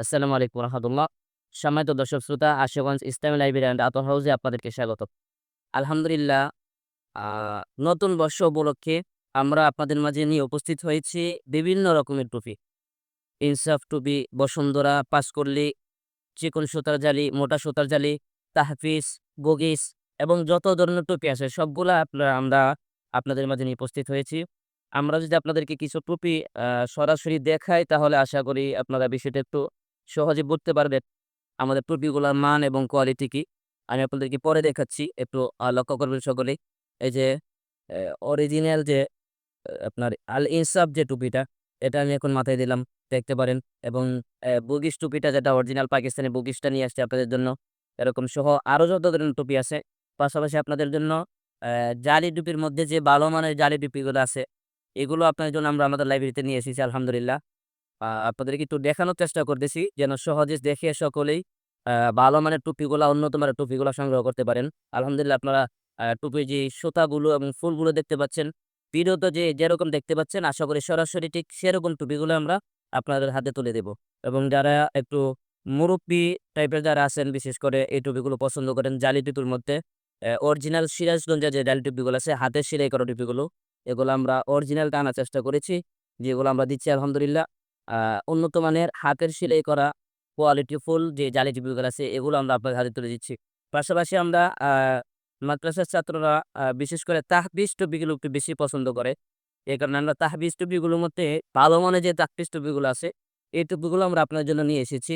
আসসালামু আলাইকুম রহমতুল্লাহ। সম্মানিত দর্শক শ্রোতা, আশুগঞ্জ ইসলামী লাইব্রেরি অ্যান্ড আতর হাউসে আপনাদেরকে স্বাগত। আলহামদুলিল্লাহ নতুন বর্ষ উপলক্ষে আমরা আপনাদের মাঝে নিয়ে উপস্থিত হয়েছি বিভিন্ন রকমের টুপি। ইনসাফ টুপি, বসুন্ধরা পাঁচকল্লি চিকন সুতার জালি, মোটা সুতার জালি তাহফিস বগিস এবং যত ধরনের টুপি আছে সবগুলা আপনারা, আমরা আপনাদের মাঝে নিয়ে উপস্থিত হয়েছি। আমরা যদি আপনাদেরকে কিছু টুপি সরাসরি দেখাই তাহলে আশা করি আপনারা বিষয়টা একটু সহজে বুঝতে পারবেন আমাদের টুপিগুলোর মান এবং কোয়ালিটি কি। আমি আপনাদেরকে পরে দেখাচ্ছি, একটু লক্ষ্য করবেন সকলে। এই যে অরিজিনাল যে আপনার আল ইনসাফ যে টুপিটা, এটা আমি এখন মাথায় দিলাম, দেখতে পারেন। এবং বুগিস টুপিটা যেটা অরিজিনাল পাকিস্তানি বুগিসটা নিয়ে আসছে আপনাদের জন্য, এরকম সহ আরও যত ধরনের টুপি আছে। পাশাপাশি আপনাদের জন্য জালি টুপির মধ্যে যে ভালো মানের জালি টুপিগুলো আছে, এগুলো আপনাদের জন্য আমরা আমাদের লাইব্রেরিতে নিয়ে এসেছি, আলহামদুলিল্লাহ। আপনাদেরকে একটু দেখানোর চেষ্টা করতেছি, যেন সহজে দেখে সকলেই ভালো মানের টুপিগুলা, উন্নত মানের টুপিগুলা সংগ্রহ করতে পারেন। আলহামদুলিল্লাহ, আপনারা টুপির যে সুতাগুলো এবং ফুলগুলো দেখতে পাচ্ছেন ভিডিওতে যে যেরকম দেখতে পাচ্ছেন, আশা করি সরাসরি ঠিক সেরকম টুপিগুলো আমরা আপনাদের হাতে তুলে দেব। এবং যারা একটু মুরব্বী টাইপের যারা আছেন, বিশেষ করে এই টুপিগুলো পছন্দ করেন, জালি টুপির মধ্যে অরিজিনাল সিরাজগঞ্জের যে জালি টুপিগুলো আছে, হাতে সেলাই করা টুপিগুলো, এগুলো আমরা অরিজিনালটা আনার চেষ্টা করেছি, যেগুলো আমরা দিচ্ছি, আলহামদুলিল্লাহ। উন্নত মানের হাতের সেলাই করা কোয়ালিটি ফুল যে জালি টুপিগুলো আছে এগুলো আমরা আপনার হাতে তুলে দিচ্ছি। পাশাপাশি আমরা মাদ্রাসার ছাত্ররা বিশেষ করে তাহবিজ টুপিগুলো একটু বেশি পছন্দ করে। এই কারণে আমরা তাহবিজ টুপিগুলোর মধ্যে ভালো মানের যে তাহবিজ টুপিগুলো আছে এই টুপিগুলো আমরা আপনার জন্য নিয়ে এসেছি।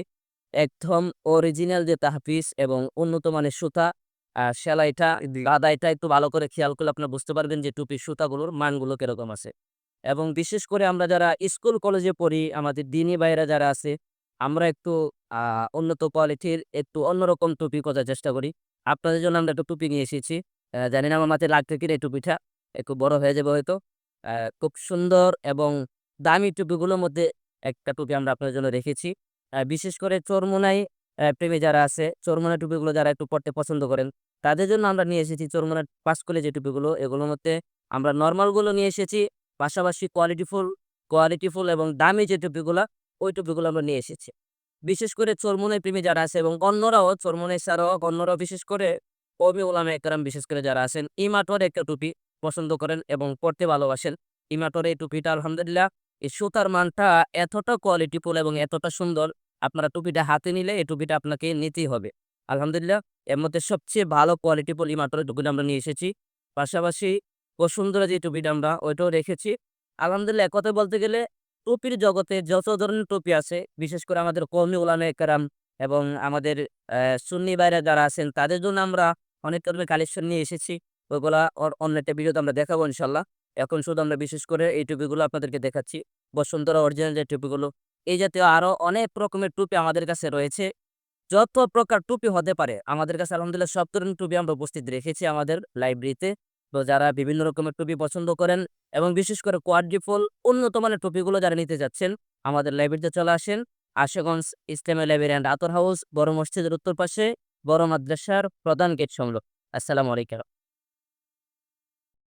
একদম অরিজিনাল যে তাহফিজ এবং উন্নত মানের সুতা সেলাইটা গাদাইটা একটু ভালো করে খেয়াল করলে আপনারা বুঝতে পারবেন যে টুপির সুতাগুলোর মানগুলো কীরকম আছে। এবং বিশেষ করে আমরা যারা স্কুল, কলেজে পড়ি, আমাদের দিনী বাইরা যারা আছে, আমরা একটু উন্নত কোয়ালিটির একটু অন্যরকম টুপি খোঁজার চেষ্টা করি। আপনাদের জন্য আমরা একটু টুপি নিয়ে এসেছি। জানি না আমার মাথায় লাগতে কিনা এই টুপিটা, একটু বড় হয়ে যাবে হয়তো। খুব সুন্দর এবং দামি টুপিগুলোর মধ্যে একটা টুপি আমরা আপনাদের জন্য রেখেছি। বিশেষ করে চরমোনাই প্রেমী যারা আছে, চরমোনাই টুপিগুলো যারা একটু পড়তে পছন্দ করেন, তাদের জন্য আমরা নিয়ে এসেছি চরমোনাই পাস করে যে টুপিগুলো, এগুলোর মধ্যে আমরা নর্মালগুলো নিয়ে এসেছি। পাশাপাশি কোয়ালিটিফুল কোয়ালিটিফুল এবং দামি যে টুপিগুলো, ওই টুপিগুলো আমরা নিয়ে এসেছি। বিশেষ করে চরমোনাই প্রেমী যারা আছে এবং অন্যরাও চরমোনাই ছাড়াও অন্যরাও বিশেষ করে কবি ওলামা একরাম বিশেষ করে যারা আছেন, ইমাটোর একটা টুপি পছন্দ করেন এবং পড়তে ভালোবাসেন। ইমাটোর এই টুপিটা আলহামদুলিল্লাহ, এই সুতার মানটা এতটা কোয়ালিটিফুল এবং এতটা সুন্দর, আপনারা টুপিটা হাতে নিলে এই টুপিটা আপনাকে নিতেই হবে। আলহামদুলিল্লাহ, এর মধ্যে সবচেয়ে ভালো কোয়ালিটিফুল ইমাটোর টুপিটা আমরা নিয়ে এসেছি। পাশাপাশি বসুন্ধরা যে টুপিটা আমরা ওইটাও রেখেছি। আলহামদুলিল্লাহ কথা বলতে গেলে টুপির জগতে যত ধরনের টুপি আছে, বিশেষ করে আমাদের কর্মী উলামে একরাম এবং আমাদের সুন্নি বাইরে যারা আছেন, তাদের জন্য আমরা অনেক ধরনের কালেকশন নিয়ে এসেছি। ওইগুলা ওর অন্য একটা ভিডিওতে আমরা দেখাবো ইনশাল্লাহ এখন শুধু আমরা বিশেষ করে এই টুপিগুলো আপনাদেরকে দেখাচ্ছি। বসুন্ধরা অরিজিনাল যে টুপিগুলো, এই জাতীয় আরও অনেক রকমের টুপি আমাদের কাছে রয়েছে। যত প্রকার টুপি হতে পারে, আমাদের কাছে আলহামদুলিল্লাহ সব ধরনের টুপি আমরা উপস্থিত রেখেছি আমাদের লাইব্রেরিতে তো যারা বিভিন্ন রকমের টুপি পছন্দ করেন এবং বিশেষ করে কোয়াড্রিফল উন্নত মানের টুপিগুলো যারা নিতে যাচ্ছেন, আমাদের লাইব্রেরিতে চলে আসেন। আশেগঞ্জ ইসলামী লাইব্রেরি অ্যান্ড আতর হাউস, বড় মসজিদের উত্তর পাশে, বড় মাদ্রাসার প্রধান গেট সংলগ্ন আসসালামু আলাইকুম।